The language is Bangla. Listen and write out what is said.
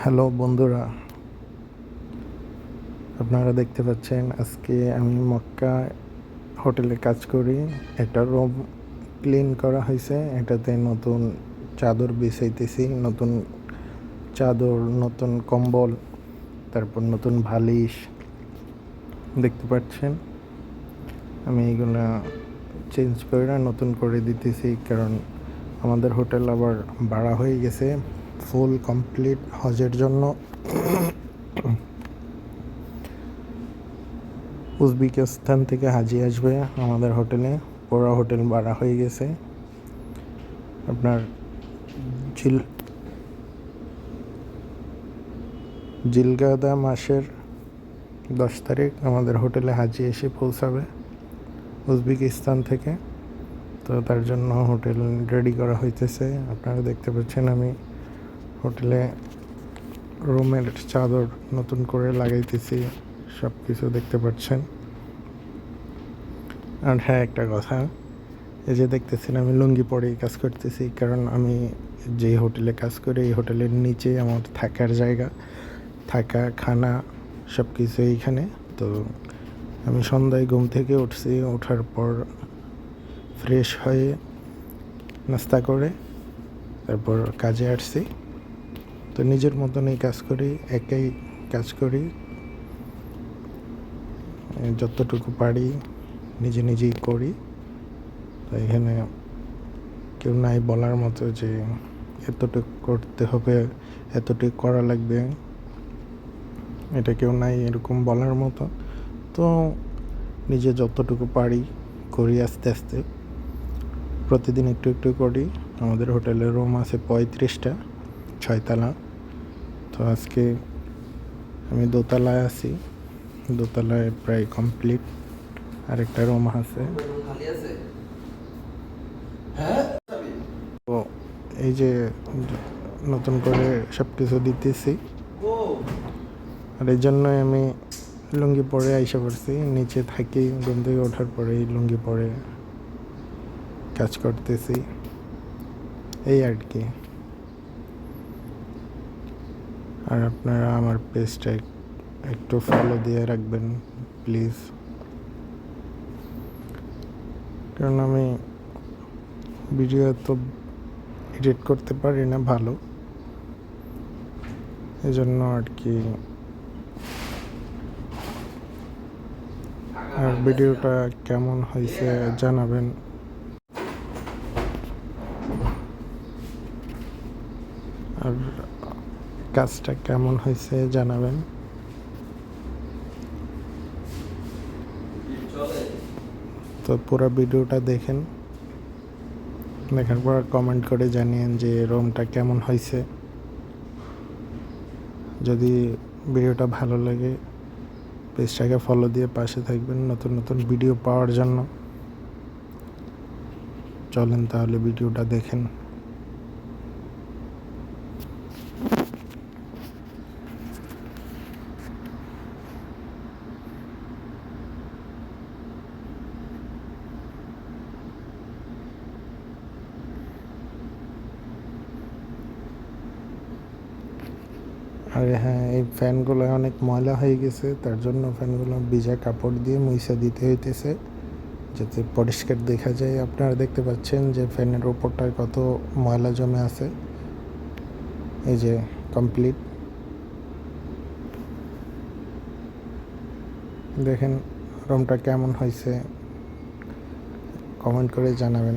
হ্যালো বন্ধুরা, আপনারা দেখতে পাচ্ছেন আজকে আমি মক্কা হোটেলে কাজ করি। একটা রুম ক্লিন করা হয়েছে, এটাতে নতুন চাদর বিছাইতেছি, নতুন চাদর, নতুন কম্বল, তারপর নতুন বালিশ দেখতে পাচ্ছেন? আমি এইগুলা চেঞ্জ করে নতুন করে দিতেছি, কারণ আমাদের হোটেল আবার ভাড়া হয়ে গেছে। ফুল কমপ্লিট হজের জন্য। উজবেকিস্তান থেকে হাজি আসবে আমাদের হোটেলে। পুরো হোটেল ভাড়া হয়ে গেছে। আপনার জিল জিলগাদা মাসের দশ তারিখ আমাদের হোটেলে হাজি এসে পৌঁছাবে উজবেকিস্তান থেকে। তো তার জন্য হোটেল রেডি করা হইতেছে। আপনারা দেখতে পাচ্ছেন আমি হোটেলে রুমের চাদর নতুন করে লাগাইতেছি সব কিছু দেখতে পাচ্ছেন। আর হ্যাঁ একটা কথা, এই যে দেখতেছেন, আমি লুঙ্গি পরেই কাজ করতেছি, কারণ আমি যে হোটেলে কাজ করি, এই হোটেলের নিচে আমার থাকার জায়গা, থাকা, খানা সব কিছু এইখানে। তো আমি সন্ধ্যায় ঘুম থেকে উঠছি ওঠার পর ফ্রেশ হয়ে নাস্তা করে, তারপর কাজে আসছি। তো নিজের মতনই কাজ করি, একাই কাজ করি। যতটুকু পারি নিজে নিজেই করি। তো এখানে কেউ নাই বলার মতো যে এতটুকু করতে হবে, এতটুকু করা লাগবে। এটা কেউ নাই এরকম বলার মতো। তো নিজে যতটুকু পারি করি আস্তে আস্তে। প্রতিদিন একটু একটু করি। আমাদের হোটেলের রুম আছে পঁয়ত্রিশটা, ছয়তলা। তো আজকে আমি দোতলায় আছি। দোতলায় প্রায় কমপ্লিট আরেকটা রুম আছে। তো এই যে নতুন করে সব কিছু দিতেছি। আর এই জন্যই আমি লুঙ্গি পরে আইসা পড়ছি। নিচে থাকি, ঘুম থেকে ওঠার পরেই লুঙ্গি পরে কাজ করতেছি। এই আর কি। আর আপনারা আমার পেজটা একটু ফলো দিয়ে রাখবেন প্লিজ কারণ আমি ভিডিও তো এডিট করতে পারি না ভালো। এজন্য আর কি আর ভিডিওটা কেমন হয়েছে জানাবেন। আর কাজটা কেমন হয়েছে জানাবেন। তো পুরো ভিডিওটা দেখেন। দেখার পর কমেন্ট করে জানিয়েন যে রুমটা কেমন হয়েছে। যদি ভিডিওটা ভালো লাগে, পেজটাকে ফলো দিয়ে পাশে থাকবেন নতুন নতুন ভিডিও পাওয়ার জন্য। চলেন তাহলে ভিডিওটা দেখেন। আর হ্যাঁ এই ফ্যানগুলো অনেক ময়লা হয়ে গেছে, তার জন্য ফ্যানগুলো ভিজা কাপড় দিয়ে মুইসা দিতে হইতেছে, যাতে পরিষ্কার দেখা যায়। আপনারা দেখতে পাচ্ছেন যে ফ্যানের ওপরটায় কত ময়লা জমে আছে। এই যে কমপ্লিট দেখেন, রুমটা কেমন হয়েছে, কমেন্ট করে জানাবেন।